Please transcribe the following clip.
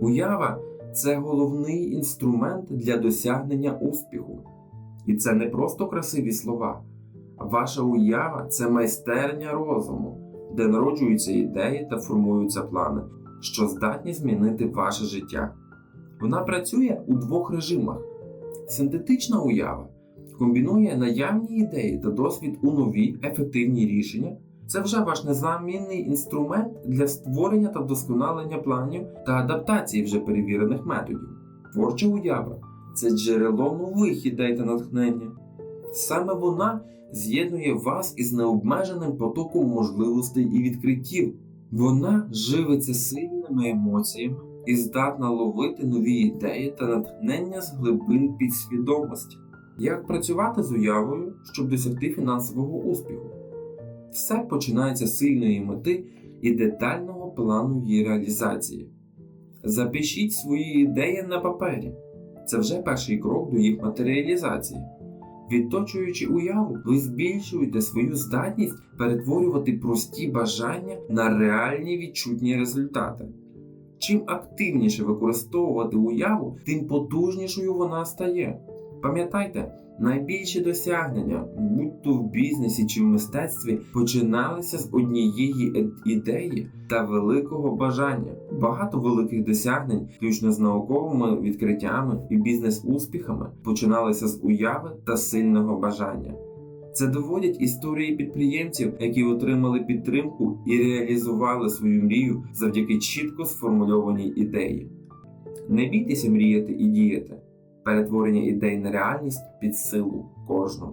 Уява це головний інструмент для досягнення успіху. І це не просто красиві слова. Ваша уява це майстерня розуму, де народжуються ідеї та формуються плани, що здатні змінити ваше життя. Вона працює у двох режимах. Синтетична уява комбінує наявні ідеї та досвід у нові ефективні рішення. Це вже ваш незамінний інструмент для створення та вдосконалення планів та адаптації вже перевірених методів. Творча уява це джерело нових ідей та натхнення. Саме вона з'єднує вас із необмеженим потоком можливостей і відкриттів. Вона живиться сильними емоціями і здатна ловити нові ідеї та натхнення з глибин підсвідомості. Як працювати з уявою, щоб досягти фінансового успіху? Все починається з сильної мети і детального плану її реалізації. Запишіть свої ідеї на папері. Це вже перший крок до їх матеріалізації. Відточуючи уяву, ви збільшуєте свою здатність перетворювати прості бажання на реальні відчутні результати. Чим активніше використовувати уяву, тим потужнішою вона стає. Пам'ятайте, найбільші досягнення, будь то в бізнесі чи в мистецтві, починалися з однієї ідеї та великого бажання. Багато великих досягнень, включно з науковими відкриттями і бізнес-успіхами, починалися з уяви та сильного бажання. Це доводять історії підприємців, які отримали підтримку і реалізували свою мрію завдяки чітко сформульованій ідеї. Не бійтеся мріяти і діяти. Перетворення ідей на реальність під силу кожному.